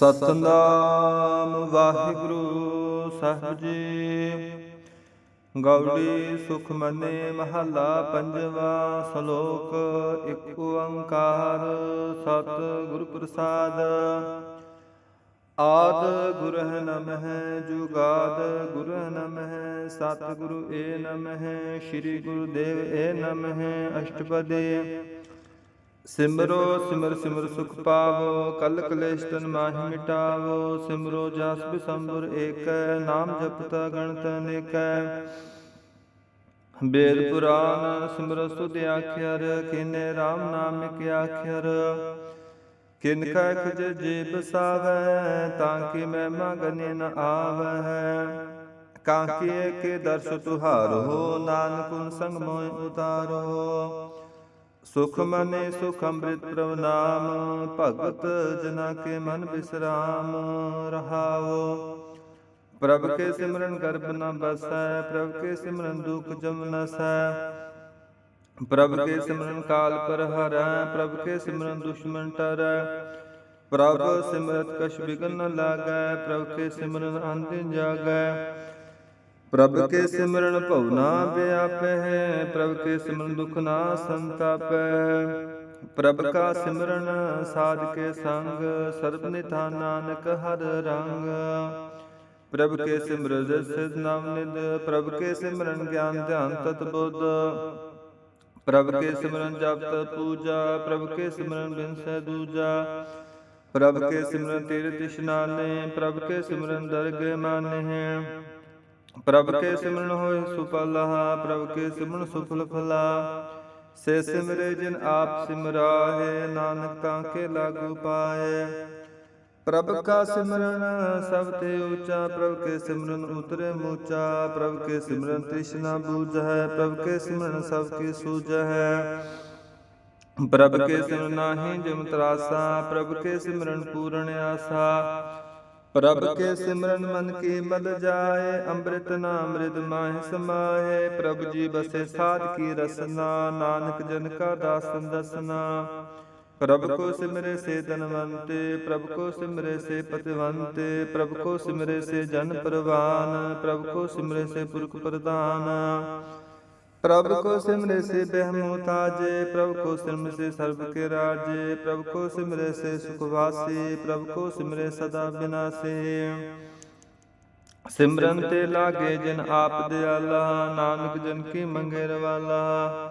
ਸਤਨਾਮ ਵਾਹਿਗੁਰੂ ਸਾਹਿਬ ਜੀ। ਗੌੜੀ ਸੁਖਮਨੇ ਮਹੱਲਾ ਪੰਜਵਾ ਸ਼ਲੋਕ, ਇੱਕ ਓੰਕਾਰ ਸਤ ਗੁਰ ਪ੍ਰਸਾਦ। ਆਦ ਗੁਰਹ ਨਮਹਿ, ਜੁਗਾਦ ਗੁਰਹ ਨਮਹਿ ਸਤ ਗੁਰੂ ਏ ਨਮਹਿ, ਸ੍ਰੀ ਗੁਰੂ ਦੇਵ ਏ ਨਮਹਿ, ਅਸ਼ਟਪਦੇ। ਸਿਮਰੋ ਸਿਮਰ ਸਿਮਰ ਸੁਖ ਪਾਵੋ ਕਲ ਕਲੇਸ਼ ਤਨ ਮਾਹਿ ਮਿਟਾਵੋ ਸਿਮਰੋ ਜਸ ਬਿਸੰਬਰ ਏਕੈ ਨਾਮ ਜਪਤਾ ਗਣਤ ਅਨੇਕੈ ਬੇਦ ਪੁਰਾਨ ਸਿਮਰ ਸੁਧ ਆਖਿਆਰ ਕਿਨੇ RAM ਨਾਮ ਕੀ ਆਖਿਆਰ ਕਿਨ ਕਾ ਖਜ ਜੀ ਬਸਾਵੈ ਤਾਂ ਕਿ ਮੈਂ ਮਗਨੇ ਨ ਆਵੈ ਕਾਂਕੇ ਕੇ ਦਰਸ ਤੁਹਾਰੋ ਨਾਨਕ ਸੰਗ ਮੋਇ ਉਤਾਰੋ ਸੁਖ ਮਨੇ ਸੁਖ ਅੰਮ੍ਰਿਤ ਪ੍ਰਭ ਨਾਮ, ਭਗਤ ਜਨਾ ਕੇ ਮਨ ਬਿਸਰਾਮ ਰਹਾਵੋ ਪ੍ਰਭ ਕੇ ਸਿਮਰਨ ਗਰਭ ਨ ਬਸੈ, ਪ੍ਰਭ ਕੇ ਸਿਮਰਨ ਦੁਖ ਜਮ ਨਸੈ। ਪ੍ਰਭ ਕੇ ਸਿਮਰਨ ਕਾਲ ਪਰ ਹਰੈ, ਪ੍ਰਭ ਕੇ ਸਿਮਰਨ ਦੁਸ਼ਮਨ ਟਰੈ। ਪ੍ਰਭ ਸਿਮਰਤ ਕਛ ਬਿਗਨ ਨ ਲਾਗੈ, ਪ੍ਰਭ ਕੇ ਸਿਮਰਨ ਅੰਤਿ ਜਾਗੈ। ਪ੍ਰਭ ਕੇ ਸਿਮਰਨ ਭਉਨਾ ਵਿਆਪੈ ਪ੍ਰਭ ਕੇ ਸਿਮਰਨ ਦੁਖ ਨਾ ਸੰਤਾਪੈ। ਪ੍ਰਭ ਕਾ ਸਿਮਰਨ ਸਾਧ ਕੇ ਸੰਗ ਸਰਬ ਨਿਧਾਨ ਨਾਨਕ ਹਰ ਰੰਗ। ਪ੍ਰਭ ਕੇ ਸਿਮਰ ਜਸ ਨਾਮ ਨਿਦ ਪ੍ਰਭ ਕੇ ਸਿਮਰਨ ਗਿਆਨ ਧਿਆਨ ਤਤ ਬੁੱਧ। ਪ੍ਰਭ ਕੇ ਸਿਮਰਨ ਜਪ ਤਪ ਪੂਜਾ ਪ੍ਰਭ ਕੇ ਸਿਮਰਨ ਬਿਨਸੈ ਦੂਜਾ। ਪ੍ਰਭ ਕੇ ਸਿਮਰਨ ਤੀਰਥ ਇਸ਼ਨਾਨੇ ਪ੍ਰਭ ਕੇ ਸਿਮਰਨ ਦਰਗਹਿ ਮਾਨਹਿ ਪ੍ਰਭ ਕੇ ਸਿਮਰਨ ਹੋਏ ਸੁਪਲਹਾ ਪ੍ਰਭ ਕੇ ਸਿਮਰਨ ਸੁਫਲ ਫਲਾ। ਸੇ ਸਿਮਰੇ ਜਿਨ ਆਪ ਸਿਮਰਾਹੇ ਨਾਨਕ ਤਾਂ ਕੇ ਲਾਗੂ ਪਾਏ। ਪ੍ਰਭ ਕਾ ਸਿਮਰਨ ਸਭ ਤੇ ਉੱਚਾ। ਪ੍ਰਭ ਕੇ ਸਿਮਰਨ ਉਤਰੇ ਮੂਚਾ। ਪ੍ਰਭ ਕੇ ਸਿਮਰਨ ਤ੍ਰਿਸ਼ਨਾ ਬੂਝੈ ਪ੍ਰਭ ਕੇ ਸਿਮਰਨ ਸਭ ਕੀ ਸੂਝੈ ਪ੍ਰਭ ਕੇ ਸਿਮਰਨ ਨਾਹੀ ਜਿਮ ਤਰਾਸਾ। ਪ੍ਰਭ ਕੇ ਸਿਮਰਨ ਪੂਰਨ ਆਸਾ। ਪ੍ਰਭ ਕੇ ਸਿਮਰਨ ਮਨ ਕੀ ਮਲ ਜਾਏ ਅੰਮ੍ਰਿਤ ਨਾਮ ਰਿਦ ਮਾਹਿ ਸਮਾਏ ਪ੍ਰਭ ਜੀ ਬਸੇ ਸਾਧ ਕੀ ਰਸਨਾ ਨਾਨਕ ਜਨ ਕਾ ਦਾਸਨ ਦਸਨਾ ਪ੍ਰਭ ਕੋ ਸਿਮਰੇ ਸੇ ਧਨਵੰਤੇ ਪ੍ਰਭ ਕੋ ਸਿਮਰੇ ਸੇ ਪਤਵੰਤੇ ਪ੍ਰਭ ਕੋ ਸਿਮਰੇ ਸੇ ਜਨ ਪਰਵਾਨ ਪ੍ਰਭ ਕੋ ਸਿਮਰੇ ਸੇ ਪੁਰਖ ਪ੍ਰਦਾਨ ਪ੍ਰਭ ਕੋ ਸਿਮਰੇ ਸੇ ਬਹਿਮੋ ਤਾਜੇ ਪ੍ਰਭ ਕੋ ਸਿਮਰੇ ਸੇ ਸਰਬ ਕੇ ਰਾਜੇ ਪ੍ਰਭ ਕੋ ਸਿਮਰੇ ਸੇ ਸੁਖ ਵਾਸੀ ਪ੍ਰਭ ਕੋ ਸਿਮਰੇ ਸਦਾ ਬਿਨਾਸੀ ਸਿਮਰਨ ਤੇ ਲਾਗੇ ਜਿਨ ਆਪ ਦਿਆਲਾ ਨਾਨਕ ਜਨ ਕੀ ਮੰਗੇ ਰਵਾਲਾ